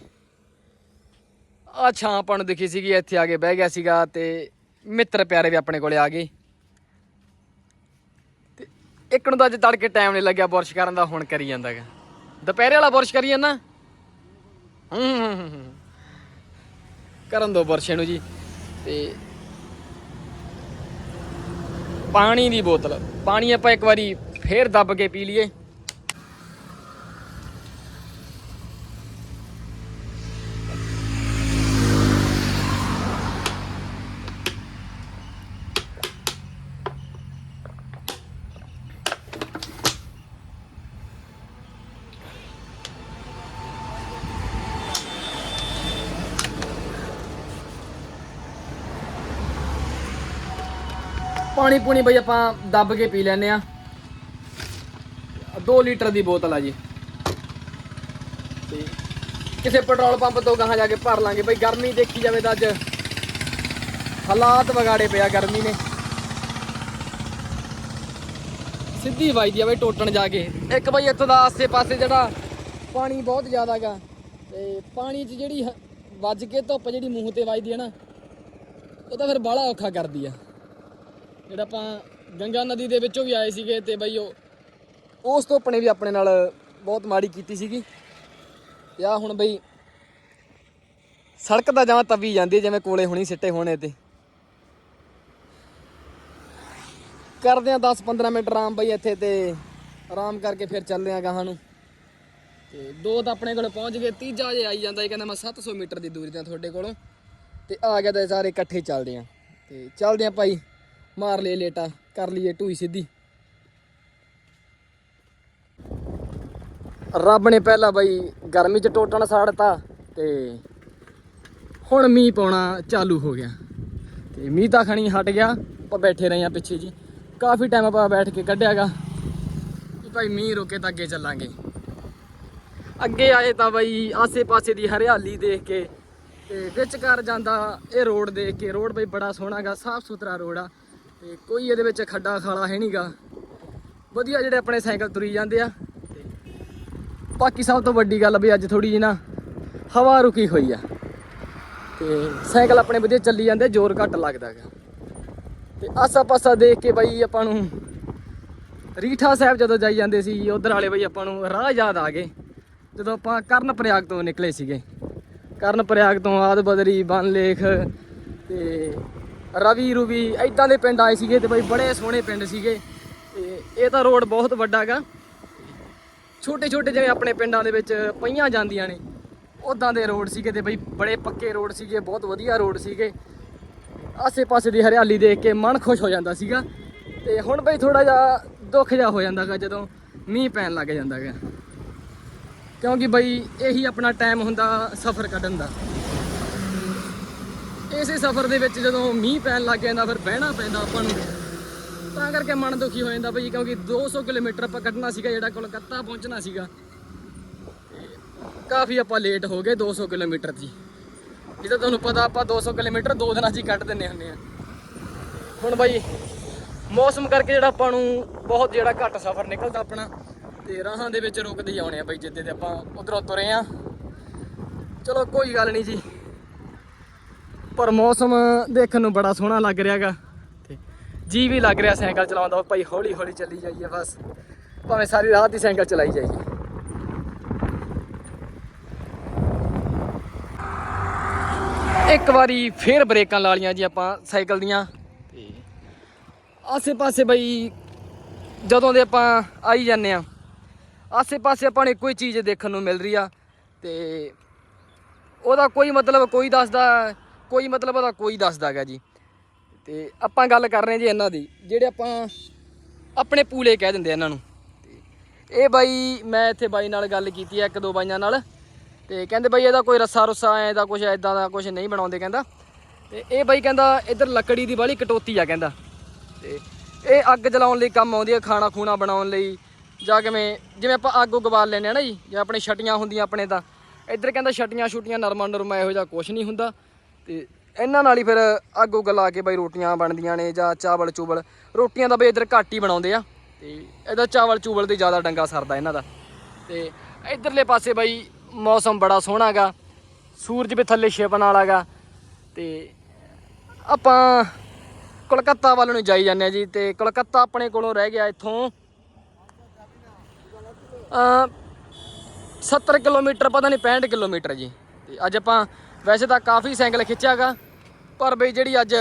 ਆ ਛਾਂ ਆਪਾਂ ਨੂੰ ਦਿਖੀ ਸੀਗੀ, ਇੱਥੇ ਆ ਕੇ ਬਹਿ ਗਿਆ ਸੀਗਾ ਤੇ ਮਿੱਤਰ ਪਿਆਰੇ ਵੀ ਆਪਣੇ ਕੋਲੇ ਆ ਗਏ। ਇੱਕ ਨੂੰ ਤਾਂ ਅੱਜ ਤੜਕੇ ਟਾਈਮ ਨਹੀਂ ਲੱਗਿਆ, ਬੁਰਸ਼ ਕਰਨ ਦਾ, ਹੁਣ ਕਰੀ ਜਾਂਦਾਗਾ ਦੁਪਹਿਰੇ ਵਾਲਾ ਬੁਰਸ਼ ਕਰੀ ਜਾਂਦਾ? ਹੂੰ ਕਰਨ ਦੋ ਬੁਰਸ਼ੇ ਨੂੰ ਜੀ। ਤੇ ਪਾਣੀ ਦੀ ਬੋਤਲ। ਪਾਣੀ ਆਪਾਂ ਇੱਕ ਵਾਰੀ ਫੇਰ ਦੱਬ ਕੇ ਪੀ ਲਈਏ। ਪਾਣੀ ਪੂਣੀ ਬਈ ਆਪਾਂ ਦੱਬ ਕੇ ਪੀ ਲੈਨੇ ਆ 2 ਲੀਟਰ ਦੀ ਬੋਤਲ ਆ ਜੀ। ਤੇ ਕਿਸੇ ਪੈਟਰੋਲ ਪੰਪ ਤੋਂ ਗਾਹਾਂ ਜਾ ਕੇ ਭਰ ਲਾਂਗੇ। ਬਈ ਗਰਮੀ ਦੇਖੀ ਜਾਵੇ ਤਾਂ ਅੱਜ ਹਾਲਾਤ ਵਿਗਾੜੇ ਪਿਆ ਗਰਮੀ ਨੇ। ਸਿੱਧੀ ਵਜਦੀ ਆ ਬਈ ਟੋਟਣ ਜਾ ਕੇ। ਇੱਕ ਬਈ ਇੱਥੋਂ ਦਾ ਆਸੇ-ਪਾਸੇ ਜਿਹੜਾ ਪਾਣੀ ਬਹੁਤ ਜ਼ਿਆਦਾ ਹੈਗਾ ਤੇ ਪਾਣੀ 'ਚ ਜਿਹੜੀ ਹ- ਵੱਜ ਕੇ ਧੁੱਪ ਜਿਹੜੀ ਮੂੰਹ ਤੇ ਵੱਜਦੀ ਹੈ ਨਾ, ਉਹ ਤਾਂ ਫਿਰ ਬਾਹਲਾ ਔਖਾ ਕਰਦੀ ਆ। ਜਿਹੜਾ ਆਪਾਂ ਗੰਗਾ ਨਦੀ ਦੇ ਵਿੱਚੋਂ ਵੀ ਆਏ ਸੀਗੇ ਤੇ ਬਈ ਉਹ ਉਸ ਧੁੱਪ ਨੇ ਵੀ ਆਪਣੇ ਨਾਲ ਬਹੁਤ ਮਾੜੀ ਕੀਤੀ ਸੀਗੀ। ਤੇ ਆਹ ਹੁਣ ਬਈ ਸੜਕ ਤਾਂ ਜਮਾਂ ਤਵੀ ਜਾਂਦੀ ਹੈ, ਜਿਵੇਂ ਕੋਲੇ ਹੁਣੀ ਸਿੱਟੇ ਹੋਣੇ ਤੇ। ਕਰਦੇ ਆ 10-15 ਮਿੰਟ ਆਰਾਮ ਬਈ ਇੱਥੇ ਤੇ ਆਰਾਮ ਕਰਕੇ ਫਿਰ ਚੱਲਦੇ ਆ ਗਾਹਾਂ ਨੂੰ। ਤੇ ਦੋ ਤਾਂ ਆਪਣੇ ਕੋਲ ਪਹੁੰਚ ਗਏ, ਤੀਜਾ ਜੇ ਆਈ ਜਾਂਦਾ ਇਹ ਕਹਿੰਦਾ ਮੈਂ 700 ਮੀਟਰ ਦੀ ਦੂਰੀ ਤੇ ਤੁਹਾਡੇ ਕੋਲੋਂ। ਤੇ ਆ ਗਿਆ ਤਾਂ ਸਾਰੇ ਇਕੱਠੇ ਚੱਲਦੇ ਆ ਤੇ ਚੱਲਦੇ ਆ ਭਾਈ। ਮਾਰ ਲਏ ਲੇਟਾ, ਕਰ ਲਈਏ ਢੂਈ ਸਿੱਧੀ। ਰੱਬ ਨੇ ਪਹਿਲਾਂ ਬਈ ਗਰਮੀ ਚ ਟੋਟਣ ਸਾੜਤਾ ਤੇ ਹੁਣ ਮੀਂਹ ਪਾਉਣਾ ਚਾਲੂ ਹੋ ਗਿਆ। ਤੇ ਮੀਂਹ ਤਾਂ ਖਣੀ ਹਟ ਗਿਆ, ਆਪਾਂ ਬੈਠੇ ਰਹੇ ਆ ਪਿੱਛੇ ਜੀ। ਕਾਫੀ ਟਾਈਮ ਆਪਾਂ ਬੈਠ ਕੇ ਕੱਢਿਆਗਾ ਕਿ ਭਾਈ ਮੀਂਹ ਰੁਕੇ ਤਾਂ ਅੱਗੇ ਚੱਲਾਂਗੇ। ਅੱਗੇ ਆਏ ਤਾਂ ਬਈ ਆਸੇ-ਪਾਸੇ ਦੀ ਹਰਿਆਲੀ ਦੇਖ ਕੇ ਤੇ ਵਿਚਕਾਰ ਜਾਂਦਾ ਇਹ ਰੋਡ ਦੇਖ ਕੇ, ਰੋਡ ਬਈ ਬੜਾ ਸੋਹਣਾਗਾ ਸਾਫ਼ ਸੁਥਰਾ ਰੋਡ ਆ। ਤੇ ਕੋਈ ਇਹਦੇ ਵਿੱਚ ਖੱਡਾ ਖਾਲਾ ਹੈ ਨਹੀਂਗਾ ਵਧੀਆ ਜਿਹੜੇ ਆਪਣੇ ਸਾਈਕਲ ਤੁਰੀ ਜਾਂਦੇ ਆ। ਤੇ ਬਾਕੀ ਸਭ ਤੋਂ ਵੱਡੀ ਗੱਲ ਵੀ ਅੱਜ ਥੋੜੀ ਜਿਹੀ ਨਾ ਹਵਾ ਰੁਕੀ ਹੋਈ ਆ। ਤੇ ਸਾਈਕਲ ਆਪਣੇ ਵਧੀਆ ਚੱਲੀ ਜਾਂਦੇ, ਜ਼ੋਰ ਘੱਟ ਲੱਗਦਾ ਹੈਗਾ। ਤੇ ਆਸਾ ਪਾਸਾ ਦੇਖ ਕੇ ਬਾਈ ਆਪਾਂ ਨੂੰ ਰੀਠਾ ਸਾਹਿਬ ਜਦੋਂ ਜਾਈ ਜਾਂਦੇ ਸੀ, ਉਧਰ ਵਾਲੇ ਬਈ ਆਪਾਂ ਨੂੰ ਰਾਹ ਯਾਦ ਆ ਗਏ। ਜਦੋਂ ਆਪਾਂ ਕਰਨ ਪ੍ਰਯਾਗ ਤੋਂ ਨਿਕਲੇ ਸੀਗੇ। ਕਰਨ ਪ੍ਰਯਾਗ ਤੋਂ ਆਦ ਬਦਰੀ ਬਨ ਲੇਖ ਤੇ ਰਵੀ ਰੂਵੀ ਐਦਾਂ ਦੇ ਪਿੰਡ ਆਏ ਸੀਗੇ ਤੇ ਬਈ ਬੜੇ ਸੋਹਣੇ ਪਿੰਡ ਸੀਗੇ। ਤੇ ਇਹ ਤਾਂ ਰੋਡ ਬਹੁਤ ਵੱਡਾ ਹੈਗਾ ਛੋਟੇ ਛੋਟੇ ਜਿਵੇਂ ਆਪਣੇ ਪਿੰਡਾਂ ਦੇ ਵਿੱਚ ਪਈਆਂ ਜਾਂਦੀਆਂ ਨੇ ਉਦਾਂ ਦੇ ਰੋਡ ਸੀਗੇ ਤੇ ਬਈ ਬੜੇ ਪੱਕੇ ਰੋਡ ਸੀਗੇ, ਬਹੁਤ ਵਧੀਆ ਰੋਡ ਸੀਗੇ। ਆਸੇ-ਪਾਸੇ ਦੀ ਹਰਿਆਲੀ ਦੇਖ ਕੇ ਮਨ ਖੁਸ਼ ਹੋ ਜਾਂਦਾ ਸੀਗਾ ਤੇ ਹੁਣ ਬਈ ਥੋੜਾ ਜਿਹਾ ਦੁੱਖ ਜਿਹਾ ਹੋ ਜਾਂਦਾਗਾ ਜਦੋਂ ਮੀਂਹ ਪੈਣ ਲੱਗ ਜਾਂਦਾਗਾ ਕਿਉਂਕਿ ਬਈ ਇਹੀ ਆਪਣਾ ਟਾਈਮ ਹੁੰਦਾ ਸਫ਼ਰ ਕੱਢਣ ਦਾ। ਇਸੇ ਸਫ਼ਰ ਦੇ ਵਿੱਚ ਜਦੋਂ ਮੀਂਹ ਪੈਣ ਲੱਗ ਜਾਂਦਾ, ਫਿਰ ਬਹਿਣਾ ਪੈਂਦਾ ਆਪਾਂ ਨੂੰ। ਤਾਂ ਕਰਕੇ ਮਨ ਦੁਖੀ ਹੋ ਜਾਂਦਾ ਬਈ, ਕਿਉਂਕਿ 200 ਕਿਲੋਮੀਟਰ ਆਪਾਂ ਕੱਢਣਾ ਸੀਗਾ, ਜਿਹੜਾ ਕੋਲਕਾਤਾ ਪਹੁੰਚਣਾ ਸੀਗਾ। ਤੇ ਕਾਫੀ ਆਪਾਂ ਲੇਟ ਹੋ ਗਏ 200 ਕਿਲੋਮੀਟਰ ਦੀ। ਜਿੱਦਾਂ ਤੁਹਾਨੂੰ ਪਤਾ ਆਪਾਂ 200 ਕਿਲੋਮੀਟਰ ਦੋ ਦਿਨਾਂ 'ਚ ਹੀ ਕੱਢ ਦਿੰਨੇ ਹੁੰਨੇ ਆ। ਹੁਣ ਬਾਈ, ਮੌਸਮ ਕਰਕੇ ਜਿਹੜਾ ਆਪਾਂ ਨੂੰ ਬਹੁਤ ਜਿਹੜਾ ਘੱਟ ਸਫ਼ਰ ਨਿਕਲਦਾ ਆਪਣਾ, ਤੇ ਰਾਹਾਂ ਦੇ ਵਿੱਚ ਰੁਕਦੇ ਹੀ ਆਉਣੇ ਆ ਬਾਈ, ਜਿੱਦੇ ਤੇ ਆਪਾਂ ਉਧਰੋਂ ਤੁਰੇ ਆ। ਚਲੋ, ਕੋਈ ਗੱਲ ਨਹੀਂ ਜੀ। ਪਰ ਮੌਸਮ ਦੇਖਣ ਨੂੰ ਬੜਾ ਸੋਹਣਾ ਲੱਗ ਰਿਹਾਗਾ। ਤੇ ਜੀ ਵੀ ਲੱਗ ਰਿਹਾ ਸਾਈਕਲ ਚਲਾਉਂਦਾ ਭਾਈ ਹੌਲੀ ਹੌਲੀ ਚੱਲੀ ਜਾਈਏ ਬਸ। ਭਾਵੇਂ ਸਾਰੀ ਰਾਤ ਹੀ ਸਾਈਕਲ ਚਲਾਈ ਜਾਈਏ। ਇੱਕ ਵਾਰੀ ਫੇਰ ਬ੍ਰੇਕਾਂ ਲਾ ਲੀਆਂ ਜੀ ਆਪਾਂ ਸਾਈਕਲ ਦੀਆਂ। ਤੇ ਆਸੇ-ਪਾਸੇ ਬਈ ਜਦੋਂ ਦੇ ਆਪਾਂ ਆਈ ਜਾਂਦੇ ਆ ਆਸੇ-ਪਾਸੇ ਆਪਾਂ ਨੂੰ ਹੀ ਚੀਜ਼ ਦੇਖਣ ਨੂੰ ਮਿਲ ਰਹੀ ਆ। ਤੇ ਉਹਦਾ ਕੋਈ ਮਤਲਬ ਕੋਈ ਦੱਸਦਾ ਕੋਈ ਮਤਲਬ ਉਹਦਾ ਕੋਈ ਦੱਸਦਾ ਹੈਗਾ ਜੀ। ਤੇ ਆਪਾਂ ਗੱਲ ਕਰ ਰਹੇ ਜੀ ਇਹਨਾਂ ਦੀ, ਜਿਹੜੇ ਆਪਾਂ ਆਪਣੇ ਪੂਲੇ ਕਹਿ ਦਿੰਦੇ ਇਹਨਾਂ ਨੂੰ। ਤੇ ਇਹ ਬਾਈ, ਮੈਂ ਇੱਥੇ ਬਾਈ ਨਾਲ ਗੱਲ ਕੀਤੀ ਹੈ ਇੱਕ ਦੋ ਬਾਈਆਂ ਨਾਲ। ਤੇ ਕਹਿੰਦੇ ਬਾਈ ਇਹਦਾ ਕੋਈ ਰੱਸਾ ਰੁੱਸਾ ਐ ਦਾ ਕੁਝ ਐਦਾਂ ਦਾ ਕੁਝ ਨਹੀਂ ਬਣਾਉਂਦੇ ਕਹਿੰਦਾ। ਤੇ ਇਹ ਬਾਈ ਕਹਿੰਦਾ, ਇੱਧਰ ਲੱਕੜੀ ਦੀ ਬਾਲੀ ਕਟੋਤੀ ਆ ਕਹਿੰਦਾ। ਤੇ ਇਹ ਅੱਗ ਜਲਾਉਣ ਲਈ ਕੰਮ ਆਉਂਦੀ ਹੈ ਖਾਣਾ ਖੂਣਾ ਬਣਾਉਣ ਲਈ। ਜਾਂ ਕਿਵੇਂ, ਜਿਵੇਂ ਆਪਾਂ ਅੱਗ ਉੱਗ ਬਾਲ ਲੈਂਦੇ ਆ ਨਾ ਜੀ, ਜਾਂ ਆਪਣੇ ਛਟੀਆਂ ਹੁੰਦੀਆਂ ਆਪਣੇ ਤਾਂ। ਇੱਧਰ ਕਹਿੰਦਾ ਛਟੀਆਂ ਛੁਟੀਆਂ ਨਰਮਾ ਨਰਮਾ ਇਹੋ ਜਿਹਾ ਕੁਝ ਨਹੀਂ ਹੁੰਦਾ। ਤੇ ਇਹਨਾਂ ਨਾਲ ਹੀ ਫਿਰ ਅੱਗ ਗਲਾ ਕੇ ਬਈ ਰੋਟੀਆਂ ਬਣਦੀਆਂ ਨੇ ਜਾਂ ਚਾਵਲ ਚੂਵਲ। ਰੋਟੀਆਂ ਦਾ ਬਈ ਇੱਧਰ ਘੱਟ ਹੀ ਬਣਾਉਂਦੇ ਆ। ਤੇ ਇਹਦਾ ਚਾਵਲ ਚੂਵਲ ਤੇ ਜ਼ਿਆਦਾ ਡੰਗਾ ਸਰਦਾ ਇਹਨਾਂ ਦਾ। ਤੇ ਇੱਧਰਲੇ ਪਾਸੇ ਬਈ ਮੌਸਮ ਬੜਾ ਸੋਹਣਾ ਗਾ ਸੂਰਜ ਵੀ ਥੱਲੇ ਛਿਪਣ ਵਾਲਾ ਗਾ ਤੇ ਆਪਾਂ ਕੋਲਕਾਤਾ ਵੱਲ ਨੂੰ ਜਾਈ ਜਾਂਦੇ ਆ ਜੀ। ਤੇ ਕੋਲਕਾਤਾ ਆਪਣੇ ਕੋਲੋਂ ਰਹਿ ਗਿਆ ਇੱਥੋਂ ਅ 70 ਕਿਲੋਮੀਟਰ, ਪਤਾ ਨਹੀਂ 65 ਕਿਲੋਮੀਟਰ ਜੀ। ਤੇ ਅੱਜ ਆਪਾਂ ਵੈਸੇ ਤਾਂ ਕਾਫੀ ਸਾਈਕਲ ਖਿੱਚਿਆਗਾ, ਪਰ ਬਈ ਜਿਹੜੀ ਅੱਜ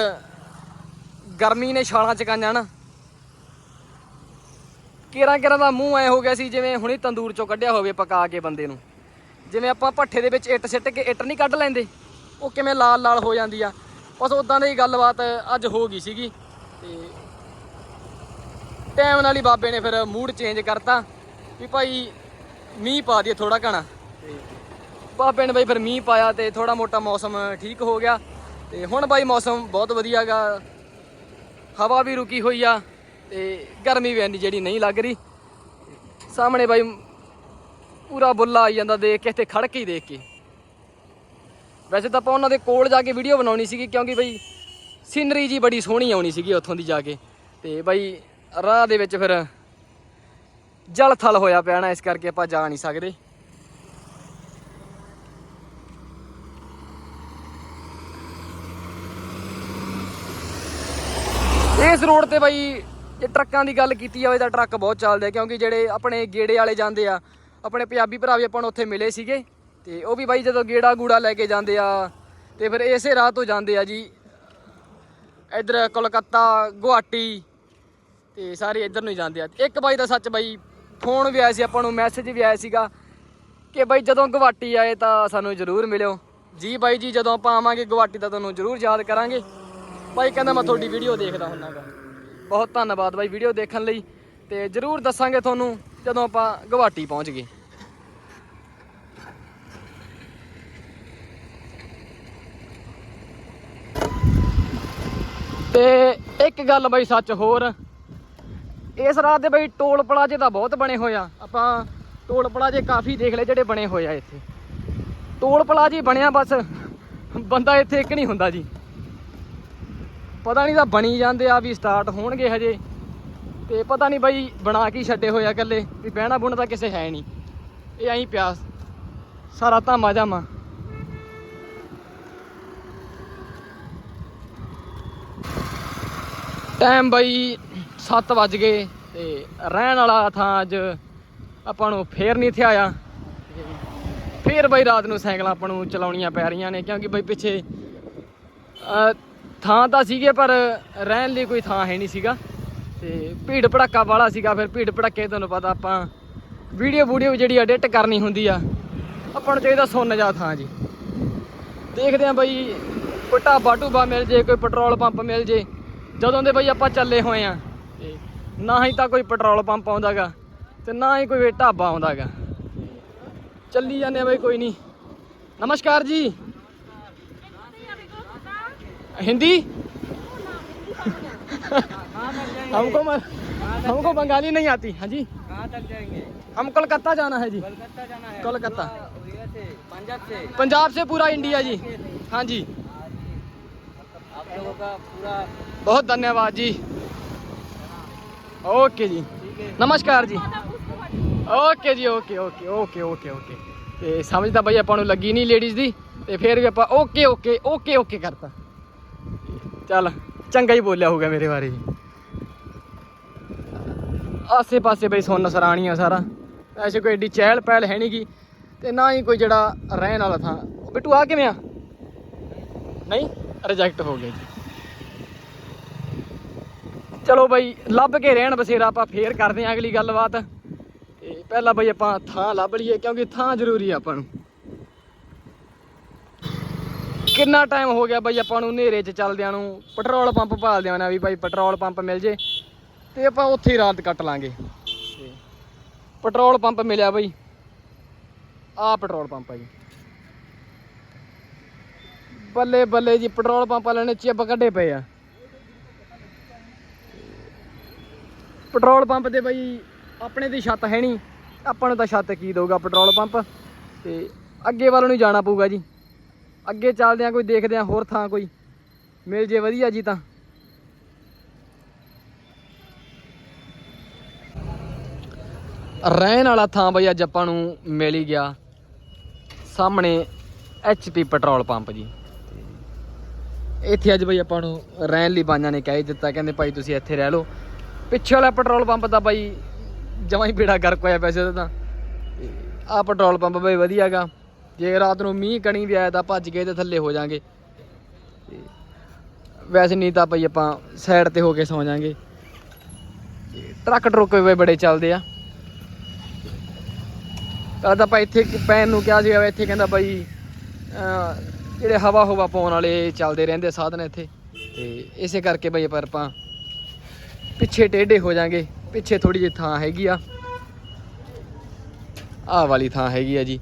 ਗਰਮੀ ਨੇ ਛਾਲਾਂ ਚਕਾਈਆਂ ਨਾ ਕੇਰਾਂ ਕੇਰਾਂ ਦਾ ਮੂੰਹ ਐ ਹੋ ਗਿਆ ਸੀ, ਜਿਵੇਂ ਹੁਣੇ ਤੰਦੂਰ ਚੋਂ ਕੱਢਿਆ ਹੋਵੇ ਪਕਾ ਕੇ ਬੰਦੇ ਨੂੰ। ਜਿਵੇਂ ਆਪਾਂ ਭੱਠੇ ਦੇ ਵਿੱਚ ਇੱਟ ਸਿੱਟ ਕੇ ਇੱਟ ਨਹੀਂ ਕੱਢ ਲੈਂਦੇ, ਉਹ ਕਿਵੇਂ ਲਾਲ ਲਾਲ ਹੋ ਜਾਂਦੀ ਆ। ਬਸ ਉਦਾਂ ਦੀ ਗੱਲਬਾਤ ਅੱਜ ਹੋ ਗਈ ਸੀਗੀ, ਤੇ ਟਾਈਮ ਨਾਲ ਹੀ ਬਾਬੇ ਨੇ ਫਿਰ ਮੂਡ ਚੇਂਜ ਕਰਤਾ, ਵੀ ਭਾਈ ਮੀਂਹ ਪਾ ਦਈਏ ਥੋੜਾ ਘਣਾ। ਤੇ ਨੇ ਬਾਈ ਫਿਰ ਮੀਂਹ ਪਾਇਆ ਤੇ ਥੋੜਾ ਮੋਟਾ ਮੌਸਮ ਠੀਕ ਹੋ ਗਿਆ। ਤੇ ਹੁਣ ਬਾਈ ਮੌਸਮ ਬਹੁਤ ਵਧੀਆਗਾ ਹਵਾ ਵੀ ਰੁਕੀ ਹੋਈ ਆ ਤੇ ਗਰਮੀ ਵੀ ਇੰਨੀ ਜਿਹੜੀ ਨਹੀਂ ਲੱਗ ਰਹੀ। ਸਾਹਮਣੇ ਬਾਈ ਪੂਰਾ ਬੁੱਲਾ ਆਈ ਜਾਂਦਾ ਦੇਖ ਕੇ ਤੇ ਖੜ ਕੇ ਹੀ ਦੇਖ ਕੇ। ਵੈਸੇ ਤਾਂ ਆਪਾਂ ਉਹਨਾਂ ਦੇ ਕੋਲ ਜਾ ਕੇ ਵੀਡੀਓ ਬਣਾਉਣੀ ਸੀਗੀ ਕਿਉਂਕਿ ਬਈ ਸੀਨਰੀ ਜੀ ਬੜੀ ਸੋਹਣੀ ਆਉਣੀ ਸੀਗੀ ਉੱਥੋਂ ਦੀ ਜਾ ਕੇ। ਤੇ ਬਈ ਰਾਹ ਦੇ ਵਿੱਚ ਫਿਰ ਜਲ ਥਲ ਹੋਇਆ ਪਿਆ ਨਾ, ਇਸ ਕਰਕੇ ਆਪਾਂ ਜਾ ਨਹੀਂ ਸਕਦੇ। ਇਸ ਰੋਡ ਤੇ ਬਾਈ, ਜੇ ਟਰੱਕਾਂ ਦੀ ਗੱਲ ਕੀਤੀ ਜਾਵੇ ਤਾਂ ਟਰੱਕ ਬਹੁਤ ਚੱਲਦੇ ਆ, ਕਿਉਂਕਿ ਜਿਹੜੇ ਆਪਣੇ ਗੇੜੇ ਵਾਲੇ ਜਾਂਦੇ ਆ, ਆਪਣੇ ਪੰਜਾਬੀ ਭਰਾ ਵੀ ਆਪਾਂ ਨੂੰ ਉੱਥੇ ਮਿਲੇ ਸੀਗੇ, ਤੇ ਉਹ ਵੀ ਬਾਈ ਜਦੋਂ ਗੇੜਾ ਗੂੜਾ ਲੈ ਕੇ ਜਾਂਦੇ ਆ, ਤੇ ਫਿਰ ਇਸੇ ਰਾਹ ਤੋਂ ਜਾਂਦੇ ਆ ਜੀ। ਇੱਧਰ ਕੋਲਕਾਤਾ, ਗੁਹਾਟੀ, ਤੇ ਸਾਰੇ ਇੱਧਰ ਨੂੰ ਹੀ ਜਾਂਦੇ ਆ। ਇੱਕ ਬਾਈ ਦਾ ਸੱਚ ਬਾਈ ਫੋਨ ਵੀ ਆਇਆ ਸੀ, ਆਪਾਂ ਨੂੰ ਮੈਸੇਜ ਵੀ ਆਇਆ ਸੀਗਾ ਕਿ ਬਾਈ ਜਦੋਂ ਗੁਹਾਟੀ ਆਏ ਤਾਂ ਸਾਨੂੰ ਜ਼ਰੂਰ ਮਿਲਿਓ। ਜੀ ਬਾਈ ਜੀ, ਜਦੋਂ ਆਪਾਂ ਆਵਾਂਗੇ ਗੁਹਾਟੀ ਤਾਂ ਤੁਹਾਨੂੰ ਜ਼ਰੂਰ ਯਾਦ ਕਰਾਂਗੇ। ਬਾਈ ਕਹਿੰਦਾ ਮੈਂ ਤੁਹਾਡੀ ਵੀਡੀਓ ਦੇਖਦਾ ਹੁੰਨਾਗਾ। ਬਹੁਤ ਧੰਨਵਾਦ ਬਾਈ ਵੀਡੀਓ ਦੇਖਣ ਲਈ। ਤੇ ਜ਼ਰੂਰ ਦੱਸਾਂਗੇ ਤੁਹਾਨੂੰ ਜਦੋਂ ਆਪਾਂ ਗੁਹਾਟੀ ਪਹੁੰਚ ਗਏ। ਤੇ ਇੱਕ ਗੱਲ ਬਾਈ ਸੱਚ ਹੋਰ, ਇਸ ਰਾਤ ਦੇ ਬਈ ਟੋਲ ਪਲਾਜੇ ਤਾਂ ਬਹੁਤ ਬਣੇ ਹੋਏ ਆ। ਆਪਾਂ ਟੋਲ ਪਲਾਜੇ ਕਾਫੀ ਦੇਖ ਲਏ ਜਿਹੜੇ ਬਣੇ ਹੋਏ ਆ ਇੱਥੇ। ਟੋਲ ਪਲਾਜੇ ਬਣਿਆ ਬਸ, ਬੰਦਾ ਇੱਥੇ ਇੱਕ ਨਹੀਂ ਹੁੰਦਾ ਜੀ। ਪਤਾ ਨਹੀਂ ਤਾਂ ਬਣੀ ਜਾਂਦੇ ਆ ਵੀ ਸਟਾਰਟ ਹੋਣਗੇ ਹਜੇ। ਤੇ ਪਤਾ ਨਹੀਂ ਬਾਈ ਬਣਾ ਕੇ ਛੱਡੇ ਹੋਏ ਆ ਇਕੱਲੇ, ਵੀ ਬਹਿਣਾ ਬੁਣਾ ਤਾਂ ਕਿਸੇ ਹੈ ਨਹੀਂ। ਇਹ ਐਂ ਪਿਆ। ਸਾਰਾ ਧਾਮਾ ਜਾਮਾ। ਟਾਈਮ ਬਾਈ 7 ਵੱਜ ਗਏ ਤੇ ਰਹਿਣ ਵਾਲਾ ਥਾਂ ਅੱਜ ਆਪਾਂ ਨੂੰ ਫੇਰ ਨਹੀਂ ਇੱਥੇ ਆਇਆ। ਫੇਰ ਬਾਈ ਰਾਤ ਨੂੰ ਸਾਈਕਲਾਂ ਆਪਾਂ ਨੂੰ ਚਲਾਉਣੀਆਂ ਪੈ ਰਹੀਆਂ ਨੇ, ਕਿਉਂਕਿ ਬਾਈ ਪਿੱਛੇ ਥਾਂ ਤਾਂ ਸੀਗੇ, ਪਰ ਰਹਿਣ ਲਈ ਕੋਈ ਥਾਂ ਹੈ ਨਹੀਂ ਸੀਗਾ। ਤੇ ਭੀੜ ਭੜੱਕਾ ਵਾਲਾ ਸੀਗਾ, ਫਿਰ ਭੀੜ ਭੜੱਕੇ ਤੁਹਾਨੂੰ ਪਤਾ ਆਪਾਂ ਵੀਡੀਓ ਵੀਡੀਓ ਜਿਹੜੀ ਐਡਿਟ ਕਰਨੀ ਹੁੰਦੀ ਆ, ਆਪਾਂ ਨੂੰ ਚਾਹੀਦਾ ਸੁੰਨ ਜਾ ਥਾਂ ਜੀ। ਦੇਖਦੇ ਆਂ ਬਈ ਕੋਈ ਢਾਬਾ ਢੂਬਾ ਮਿਲ ਜੇ, ਕੋਈ ਪੈਟਰੋਲ ਪੰਪ ਮਿਲ ਜੇ। ਜਦੋਂ ਦੇ ਬਈ ਆਪਾਂ ਚੱਲੇ ਹੋਏ ਆ, ਤੇ ਨਾ ਹੀ ਤਾਂ ਕੋਈ ਪੈਟਰੋਲ ਪੰਪ ਆਉਂਦਾਗਾ, ਤੇ ਨਾ ਹੀ ਕੋਈ ਢਾਬਾ ਆਉਂਦਾਗਾ। ਚੱਲੀ ਜਾਂਦੇ ਆ ਬਈ, ਕੋਈ ਨਹੀਂ। ਨਮਸਕਾਰ ਜੀ। हिंदी हमको म- हमको बंगाली नहीं आती हाँ जी कहाँ तक जाएंगे हम कोलकाता जाना है जी कोलकाता जाना है कोलकाता उधर से पंजाब से पंजाब से पूरा इंडिया जी हाँ जी आप लोगों का पूरा बहुत धन्यवाद जी ओके जी नमस्कार जी ਓਕੇ ਜੀ okay okay okay okay okay ਤੇ ਸਮਝ ਤਾਂ ਬਈ ਆਪਾਂ ਨੂੰ ਲੱਗੀ ਨਹੀਂ ਲੇਡੀਜ਼ ਦੀ ਤੇ ਫਿਰ ਵੀ ਆਪਾਂ ਓਕੇ ਓਕੇ ਓਕੇ ਓਕੇ ਕਰਤਾ ਚੱਲ, ਚੰਗਾ ਹੀ ਬੋਲਿਆ ਹੋਊਗਾ ਮੇਰੇ ਬਾਰੇ। ਜੀ ਆਸੇ ਪਾਸੇ ਬਈ ਸੁੰਨ ਸਰਾਣੀਆਂ ਸਾਰਾ। ਐਸੇ ਕੋਈ ਏਡੀ ਚਹਿਲ ਪਹਿਲ ਹੈ ਨਹੀਂਗੀ ਤੇ ਨਾ ਹੀ ਕੋਈ ਜਿਹੜਾ ਰਹਿਣ ਵਾਲਾ ਥਾਂ। ਬਿੱਟੂ, ਆ ਕਿਵੇਂ ਆ? ਨਹੀਂ ਰਿਜੈਕਟ ਹੋ ਗਿਆ ਜੀ। ਚਲੋ ਬਈ, ਲੱਭ ਕੇ ਰਹਿਣ ਬਸੇਰਾ ਆਪਾਂ, ਫੇਰ ਕਰਦੇ ਆਂ ਅਗਲੀ ਗੱਲਬਾਤ। ਤੇ ਪਹਿਲਾਂ ਬਈ ਆਪਾਂ ਥਾਂ ਲੱਭ ਲਈਏ, ਕਿਉਂਕਿ ਥਾਂ ਜ਼ਰੂਰੀ ਆ ਆਪਾਂ ਨੂੰ। ਕਿੰਨਾ ਟਾਈਮ ਹੋ ਗਿਆ ਬਾਈ ਆਪਾਂ ਨੂੰ ਹਨੇਰੇ 'ਚ ਚੱਲਦਿਆਂ ਨੂੰ? ਪੈਟਰੋਲ ਪੰਪ ਭਾਲਦਿਆਂ ਨੇ ਵੀ ਬਾਈ ਪੈਟਰੋਲ ਪੰਪ ਮਿਲ ਜੇ। ਤੇ ਆਪਾਂ ਉੱਥੇ ਹੀ ਰਾਤ ਕੱਟ ਲਾਂਗੇ। ਪੈਟਰੋਲ ਪੰਪ ਮਿਲਿਆ ਬਾਈ। ਆਹ ਪੈਟਰੋਲ ਪੰਪ ਆ ਜੀ। ਬੱਲੇ ਬੱਲੇ ਜੀ ਪੈਟਰੋਲ ਪੰਪ ਵਾਲਿਆਂ ਨੇ ਚਿੱਬ ਕੱਢੇ ਪਏ ਆ। ਪੈਟਰੋਲ ਪੰਪ ਤੇ ਬਾਈ ਆਪਣੇ ਦੀ ਛੱਤ ਹੈ ਨਹੀਂ ਆਪਾਂ ਨੂੰ ਤਾਂ ਛੱਤ ਕੀ ਦਊਗਾ ਪੈਟਰੋਲ ਪੰਪ ਤੇ ਅੱਗੇ ਵੱਲ ਨੂੰ ਜਾਣਾ ਪਊਗਾ ਜੀ। ਅੱਗੇ ਚੱਲਦੇ ਆ ਕੋਈ ਦੇਖਦੇ ਆ ਹੋਰ ਥਾਂ ਕੋਈ। ਮਿਲ ਜੇ ਵਧੀਆ ਜੀ ਤਾਂ। ਰਹਿਣ ਵਾਲਾ ਥਾਂ ਬਈ ਅੱਜ ਆਪਾਂ ਨੂੰ ਮਿਲ ਹੀ ਗਿਆ। ਸਾਹਮਣੇ ਐਚਪੀ ਪੈਟਰੋਲ ਪੰਪ ਜੀ। ਇੱਥੇ ਅੱਜ ਬਈ ਆਪਾਂ ਨੂੰ ਰਹਿਣ ਲਈ ਬਾਈਆਂ ਨੇ ਕਹਿ ਦਿੱਤਾ, ਕਹਿੰਦੇ ਭਾਈ ਤੁਸੀਂ ਇੱਥੇ ਰਹਿ ਲਓ। ਪਿੱਛੇ ਵਾਲਾ ਪੈਟਰੋਲ ਪੰਪ ਤਾਂ ਬਾਈ ਜਮਾਂ ਹੀ ਬੇੜਾ ਗਰਕ ਹੋਇਆ ਵੈਸੇ ਉਹਦਾ ਤਾਂ। ਆ ਪੈਟਰੋਲ ਪੰਪ ਬਈ ਵਧੀਆਗਾ ਜੇ ਰਾਤ ਨੂੰ ਮੀਂਹ ਕਣੀ ਵੀ ਆਇਆ ਤਾਂ ਭੱਜ ਕੇ ਤੇ ਥੱਲੇ ਹੋ ਜਾਾਂਗੇ। ਤੇ ਵੈਸੇ ਨਹੀਂ ਤਾਂ ਭਾਈ ਆਪਾਂ ਸਾਈਡ ਤੇ ਹੋ ਕੇ ਸੌ ਜਾਾਂਗੇ। ਤੇ ਟਰੱਕ ਟਰੁੱਕ ਵੀ ਬੜੇ ਚੱਲਦੇ ਆ। ਤਾਂ ਆਪਾਂ ਇੱਥੇ ਪੈਨ ਨੂੰ ਕਿਹਾ ਸੀਗਾ, ਇੱਥੇ ਕਹਿੰਦਾ ਭਾਈ ਜਿਹੜੇ ਹਵਾ ਹਵਾ ਪਾਉਣ ਵਾਲੇ ਚੱਲਦੇ ਰਹਿੰਦੇ ਸਾਧਨ ਇੱਥੇ। ਤੇ ਇਸੇ ਕਰਕੇ ਬਈ ਪਰ ਆਪਾਂ ਪਿੱਛੇ ਟੇਢੇ ਹੋ ਜਾਾਂਗੇ। ਪਿੱਛੇ ਥੋੜੀ ਜਿਹੀ ਥਾਂ ਹੈਗੀ ਆ। ਆਹ ਵਾਲੀ ਥਾਂ ਹੈਗੀ ਆ ਜੀ।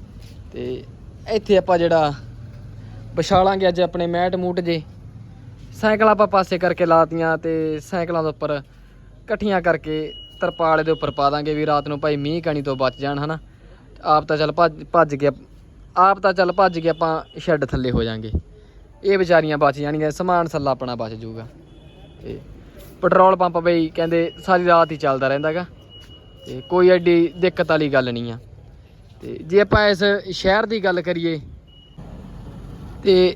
ਤੇ ਇੱਥੇ ਆਪਾਂ ਜਿਹੜਾ ਵਿਛਾਲਾਂਗੇ ਅੱਜ ਆਪਣੇ ਮੈਟ ਮੂਟ ਜੇ। ਸਾਈਕਲ ਆਪਾਂ ਪਾਸੇ ਕਰਕੇ ਲਾਤੀਆਂ ਤੇ ਸਾਈਕਲਾਂ ਦੇ ਉੱਪਰ ਇਕੱਠੀਆਂ ਕਰਕੇ ਤਰਪਾਲ ਦੇ ਉੱਪਰ ਪਾ ਦਾਂਗੇ ਵੀ ਰਾਤ ਨੂੰ ਭਾਈ ਮੀਂਹ ਕਣੀ ਤੋਂ ਬਚ ਜਾਣ, ਹਨਾ? ਆਪ ਤਾਂ ਚੱਲ ਭੱਜ ਭੱਜ ਕੇ ਆਪ ਤਾਂ ਚੱਲ ਭੱਜ ਕੇ ਆਪਾਂ ਸ਼ੈੱਡ ਥੱਲੇ ਹੋ ਜਾਾਂਗੇ। ਇਹ ਵਿਚਾਰੀਆਂ ਬਚ ਜਾਣਗੀਆਂ ਸਮਾਨ ਸੱਲਾ ਆਪਣਾ ਬਚ ਜਾਊਗਾ। ਤੇ ਪੈਟਰੋਲ ਪੰਪ ਬਈ ਕਹਿੰਦੇ ਸਾਰੀ ਰਾਤ ਹੀ ਚੱਲਦਾ ਰਹਿੰਦਾਗਾ। ਤੇ ਕੋਈ ਐਡੀ ਦਿੱਕਤ ਵਾਲੀ ਗੱਲ ਨਹੀਂ ਆ। ਤੇ ਜੇ ਆਪਾਂ ਇਸ ਸ਼ਹਿਰ ਦੀ ਗੱਲ ਕਰੀਏ, ਤੇ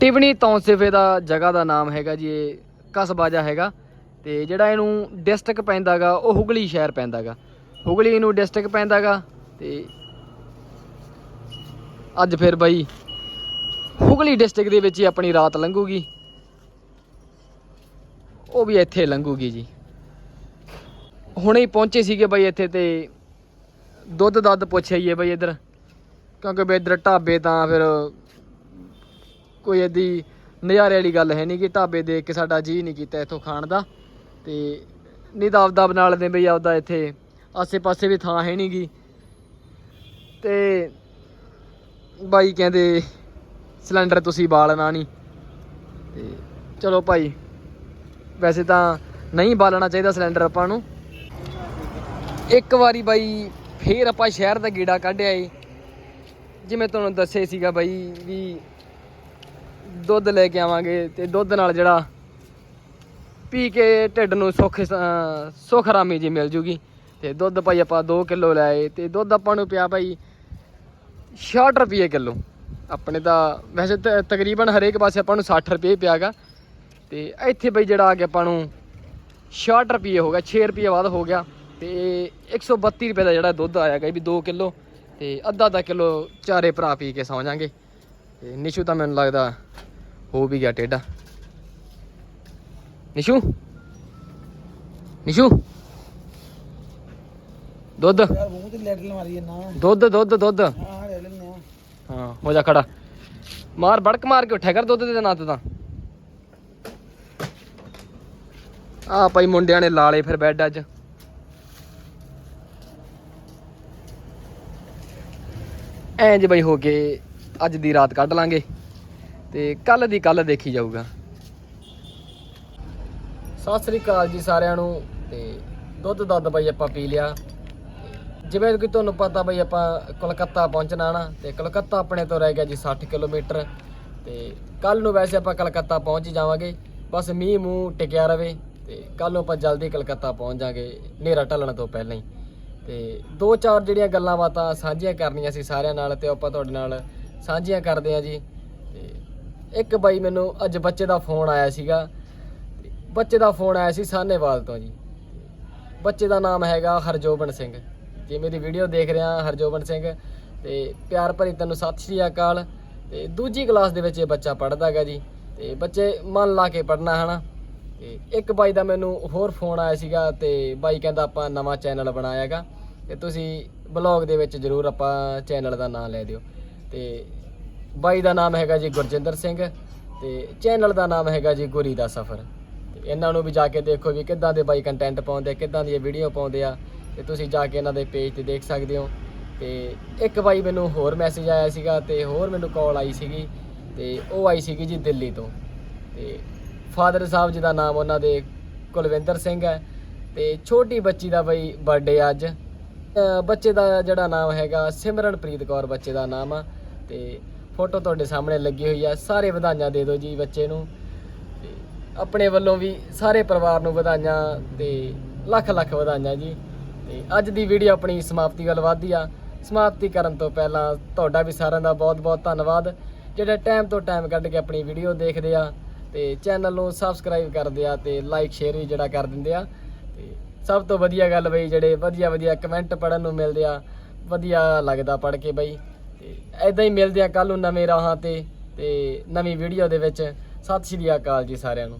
ਟਿਵਣੀ ਤੌਂਸਿਫੇ ਦਾ ਜਗ੍ਹਾ ਦਾ ਨਾਮ ਹੈਗਾ ਜੀ, ਇਹ ਕਸਬਾ ਜਿਹਾ ਹੈਗਾ, ਤੇ ਜਿਹੜਾ ਇਹਨੂੰ ਡਿਸਟ੍ਰਿਕਟ ਪੈਂਦਾਗਾ, ਉਹ ਹੁਗਲੀ ਸ਼ਹਿਰ ਪੈਂਦਾਗਾ। ਹੁਗਲੀ ਨੂੰ ਡਿਸਟ੍ਰਿਕਟ ਪੈਂਦਾਗਾ, ਤੇ ਅੱਜ ਫਿਰ ਬਾਈ ਹੁਗਲੀ ਡਿਸਟ੍ਰਿਕਟ ਦੇ ਵਿੱਚ ਹੀ ਆਪਣੀ ਰਾਤ ਲੰਘੂਗੀ। ਉਹ ਵੀ ਇੱਥੇ ਲੰਘੂਗੀ ਜੀ। ਹੁਣੇ ਹੀ ਪਹੁੰਚੇ ਸੀਗੇ ਬਾਈ ਇੱਥੇ ਤੇ ਦੁੱਧ ਦੱਧ ਪੁੱਛ ਆਈਏ ਬਈ ਬਾਈ ਇੱਧਰ। ਕਿਉਂਕਿ ਬਈ ਇੱਧਰ ਢਾਬੇ ਤਾਂ ਫਿਰ ਕੋਈ ਇਹਦੀ ਨਜ਼ਾਰੇ ਵਾਲੀ ਗੱਲ ਹੈ ਨਹੀਂ ਕਿ ਢਾਬੇ ਦੇਖ ਕੇ ਸਾਡਾ ਜੀ ਨਹੀਂ ਕੀਤਾ ਇੱਥੋਂ ਖਾਣ ਦਾ। ਤੇ ਨਹੀਂ ਤਾਂ ਆਪਦਾ ਬਣਾ ਲੈਂਦੇ ਬਈ ਆਪਦਾ ਇੱਥੇ ਆਸੇ-ਪਾਸੇ ਵੀ ਥਾਂ ਹੈ ਨਹੀਂਗੀ ਤੇ ਬਾਈ ਕਹਿੰਦੇ, ਸਿਲੰਡਰ ਤੁਸੀਂ ਬਾਲਣਾ ਨਹੀਂ ਤੇ ਚਲੋ ਭਾਈ, ਵੈਸੇ ਤਾਂ ਨਹੀਂ ਬਾਲਣਾ ਚਾਹੀਦਾ ਸਿਲੰਡਰ ਆਪਾਂ ਨੂੰ। ਇੱਕ ਵਾਰੀ ਬਾਈ ਫੇਰ ਆਪਾਂ ਸ਼ਹਿਰ ਦਾ ਗੀੜਾ ਕੱਢਿਆ ਏ। ਜਿਵੇਂ ਤੁਹਾਨੂੰ ਦੱਸੇ ਸੀਗਾ ਬਾਈ ਵੀ ਦੁੱਧ ਲੈ ਕੇ ਆਵਾਂਗੇ ਤੇ ਦੁੱਧ ਨਾਲ ਜਿਹੜਾ ਪੀ ਕੇ ਢਿੱਡ ਨੂੰ ਸੁੱਖ ਸੁੱਖ ਆਰਾਮੀ ਜੀ ਮਿਲ ਜੂਗੀ। ਤੇ ਦੁੱਧ ਭਾਈ ਆਪਾਂ 2 ਕਿਲੋ ਲਿਆਏ ਤੇ ਦੁੱਧ ਆਪਾਂ ਨੂੰ ਪਿਆ ਭਾਈ 60 ਰੁਪਏ ਕਿਲੋ। ਆਪਣੇ ਤਾਂ ਵੈਸੇ ਤਾਂ, ਤਕਰੀਬਨ ਹਰੇਕ ਪਾਸੇ ਆਪਾਂ ਨੂੰ 60 ਰੁਪਏ ਪਿਆਗਾ। ਤੇ ਇੱਥੇ ਬਈ ਜਿਹੜਾ ਆ ਗਿਆ ਆਪਾਂ ਨੂੰ 66 ਰੁਪਏ ਹੋ ਗਿਆ 6 ਰੁਪਏ ਬਾਅਦ ਹੋ ਗਿਆ। ਤੇ 132 ਰੁਪਏ ਦਾ ਜਿਹੜਾ ਦੁੱਧ ਆਇਆ ਗਾ ਵੀ 2 ਕਿਲੋ ਤੇ ਅੱਧਾ ਅੱਧਾ ਕਿਲੋ ਚਾਰੇ ਭਰਾ ਪੀ ਕੇ ਸੌ ਜਾਾਂਗੇ। ਤੇ ਨਿਸ਼ੂ ਤਾਂ ਮੈਨੂੰ ਲੱਗਦਾ ਹੋ ਵੀ ਗਿਆ ਟੇਡਾ ਨਿਸ਼ੂ? ਨਿਸ਼ੂ? ਦੁੱਧ? ਯਾਰ ਮੂੰਹ ਤੇ ਲੈਟ ਮਾਰੀ ਨਾ। ਦੁੱਧ ਦੁੱਧ ਦੁੱਧ। ਹਾਂ ਲੈ ਲੈਨੇ ਆ ਹਾਂ ਹੋ ਜਾ ਖੜਾ। ਮਾਰ ਬੜਕ ਮਾਰ ਕੇ ਉੱਠਿਆ ਕਰ ਦੁੱਧ ਦੇ ਨਾਂ ਤੇ ਤਾਂ। ਆ ਭਾਈ ਮੁੰਡਿਆਂ ਨੇ ਲਾਲੇ ਫਿਰ ਬੈੱਡ ਅੱਜ। ਐਂ ਜੇ ਬਈ ਹੋ ਕੇ ਅੱਜ ਦੀ ਰਾਤ ਕੱਢ ਲਾਂਗੇ ਤੇ ਕੱਲ ਦੀ ਕੱਲ ਦੇਖੀ ਜਾਊਗਾ। ਸਤਿ ਸ੍ਰੀ ਅਕਾਲ ਜੀ ਸਾਰਿਆਂ ਨੂੰ ਤੇ ਦੁੱਧ ਦੱਧ ਬਈ ਆਪਾਂ ਪੀ ਲਿਆ। ਜਿਵੇਂ ਕਿ ਤੁਹਾਨੂੰ ਪਤਾ ਬਈ ਆਪਾਂ ਕੋਲਕਾਤਾ ਪਹੁੰਚਣਾ ਨਾ, ਤੇ ਕੋਲਕਾਤਾ ਆਪਣੇ ਤੋਂ ਰਹਿ ਗਿਆ ਜੀ 60 ਕਿਲੋਮੀਟਰ। ਤੇ ਕੱਲ ਨੂੰ ਵੈਸੇ ਆਪਾਂ ਕਲਕੱਤਾ ਪਹੁੰਚ ਜਾਵਾਂਗੇ। ਬਸ ਮੀਂਹ ਮੂੰਹ ਟਿਕਿਆ ਰਵੇ ਤੇ ਕੱਲ ਨੂੰ ਆਪਾਂ ਜਲਦੀ ਕਲਕੱਤਾ ਪਹੁੰਚ ਜਾਾਂਗੇ ਹਨੇਰਾ ਢਲਣ ਤੋਂ ਪਹਿਲਾਂ ਹੀ। ਤੇ ਦੋ ਚਾਰ ਜਿਹੜੀਆਂ ਗੱਲਾਂ ਬਾਤਾਂ ਸਾਂਝੀਆਂ ਕਰਨੀਆਂ ਸੀ ਸਾਰਿਆਂ ਨਾਲ ਤੇ ਆਪਾਂ ਤੁਹਾਡੇ ਨਾਲ ਸਾਂਝੀਆਂ ਕਰਦੇ ਆਂ ਜੀ। ਤੇ ਇੱਕ ਬਾਈ ਮੈਨੂੰ ਅੱਜ ਬੱਚੇ ਦਾ ਫੋਨ ਆਇਆ ਸੀਗਾ। ਤੇ ਬੱਚੇ ਦਾ ਫੋਨ ਆਇਆ ਸੀ ਸਾਹਨੇਵਾਲ ਤੋਂ ਜੀ। ਬੱਚੇ ਦਾ ਨਾਮ ਹੈਗਾ ਹਰਜੋਬਨ ਸਿੰਘ। ਜੇ ਮੇਰੀ ਵੀਡੀਓ ਦੇਖ ਰਿਹਾ ਹਰਜੋਬਨ ਸਿੰਘ, ਤੇ ਪਿਆਰ ਭਰੀ ਤੈਨੂੰ ਸਤਿ ਸ਼੍ਰੀ ਅਕਾਲ। ਤੇ ਦੂਜੀ ਕਲਾਸ ਦੇ ਵਿੱਚ ਇਹ ਬੱਚਾ ਪੜ੍ਹਦਾ ਹੈਗਾ ਜੀ। ਤੇ ਬੱਚੇ ਮਨ ਲਾ ਕੇ ਪੜ੍ਹਨਾ, ਹਨਾ? ਤੇ ਇੱਕ ਬਾਈ ਦਾ ਮੈਨੂੰ ਹੋਰ ਫੋਨ ਆਇਆ ਸੀਗਾ ਤੇ ਬਾਈ ਕਹਿੰਦਾ ਆਪਾਂ ਨਵਾਂ ਚੈਨਲ ਬਣਾਇਆਗਾ ਤੇ ਤੁਸੀਂ ਬਲੌਗ ਦੇ ਵਿੱਚ ਜਰੂਰ ਆਪਾਂ ਚੈਨਲ ਦਾ ਨਾਮ ਲੈ ਦਿਓ। ਤੇ ਬਾਈ ਦਾ ਨਾਮ ਹੈਗਾ ਜੀ ਗੁਰਜਿੰਦਰ ਸਿੰਘ ਤੇ ਚੈਨਲ ਦਾ ਨਾਮ ਹੈਗਾ ਜੀ ਗੁਰੀ ਦਾ ਸਫ਼ਰ। ਤੇ ਇਹਨਾਂ ਨੂੰ ਵੀ ਜਾ ਕੇ ਦੇਖੋ ਵੀ ਕਿੱਦਾਂ ਦੇ ਬਾਈ ਕੰਟੈਂਟ ਪਾਉਂਦੇ ਕਿੱਦਾਂ ਦੀ ਵੀਡੀਓ ਪਾਉਂਦੇ ਆ ਤੇ ਤੁਸੀਂ ਜਾ ਕੇ ਇਹਨਾਂ ਦੇ ਪੇਜ ਤੇ ਦੇਖ ਸਕਦੇ ਹੋ। ਤੇ ਇੱਕ ਬਾਈ ਮੈਨੂੰ ਹੋਰ ਮੈਸੇਜ ਆਇਆ ਸੀਗਾ ਤੇ ਹੋਰ ਮੈਨੂੰ ਕਾਲ ਆਈ ਸੀਗੀ ਤੇ ਉਹ ਆਈ ਸੀਗੀ ਜੀ ਦਿੱਲੀ ਤੋਂ। ਤੇ ਫਾਦਰ ਸਾਹਿਬ ਜੀ ਦਾ ਨਾਮ ਉਹਨਾਂ ਦੇ ਕੁਲਵਿੰਦਰ ਸਿੰਘ ਹੈ ਤੇ ਛੋਟੀ ਬੱਚੀ ਦਾ ਬਈ ਬਰਥਡੇ ਅੱਜ। ਬੱਚੇ ਦਾ ਜਿਹੜਾ ਨਾਮ ਹੈਗਾ ਸਿਮਰਨਪ੍ਰੀਤ ਕੌਰ ਬੱਚੇ ਦਾ ਨਾਮ ਆ ਤੇ ਫੋਟੋ ਤੁਹਾਡੇ ਸਾਹਮਣੇ ਲੱਗੀ ਹੋਈ ਆ। ਸਾਰੇ ਵਧਾਈਆਂ ਦੇ ਦਿਓ ਜੀ ਬੱਚੇ ਨੂੰ। ਤੇ ਆਪਣੇ ਵੱਲੋਂ ਵੀ ਸਾਰੇ ਪਰਿਵਾਰ ਨੂੰ ਵਧਾਈਆਂ ਤੇ ਲੱਖ ਲੱਖ ਵਧਾਈਆਂ ਜੀ। ਤੇ ਅੱਜ ਦੀ ਵੀਡੀਓ ਆਪਣੀ ਸਮਾਪਤੀ ਵੱਲ ਵਧਦੀ ਆ। ਸਮਾਪਤੀ ਕਰਨ ਤੋਂ ਪਹਿਲਾਂ ਤੁਹਾਡਾ ਵੀ ਸਾਰਿਆਂ ਦਾ ਬਹੁਤ-ਬਹੁਤ ਧੰਨਵਾਦ। ਜਿਹੜੇ ਟਾਈਮ ਤੋਂ ਟਾਈਮ ਕੱਢ ਕੇ ਆਪਣੀ ਵੀਡੀਓ ਦੇਖਦੇ ਆ ਤੇ ਚੈਨਲ ਨੂੰ ਸਬਸਕ੍ਰਾਈਬ ਕਰਦੇ ਆ ਤੇ ਲਾਈਕ ਸ਼ੇਅਰ ਵੀ ਜਿਹੜਾ ਕਰ ਦਿੰਦੇ ਆ। ਤੇ ਸਭ ਤੋਂ ਵਧੀਆ ਗੱਲ ਬਈ, ਜਿਹੜੇ ਵਧੀਆ ਵਧੀਆ ਕਮੈਂਟ ਪੜਨ ਨੂੰ ਮਿਲਦੇ ਆ, ਵਧੀਆ ਲੱਗਦਾ ਪੜ ਕੇ ਬਈ। ਤੇ ਐਦਾਂ ਹੀ ਮਿਲਦੇ ਆ ਕੱਲ ਨੂੰ ਨਵੇਂ ਰਾਹਾਂ ਤੇ ਤੇ ਨਵੀਂ ਵੀਡੀਓ ਦੇ ਵਿੱਚ। ਸਤਿ ਸ਼੍ਰੀ ਅਕਾਲ ਜੀ ਸਾਰਿਆਂ ਨੂੰ।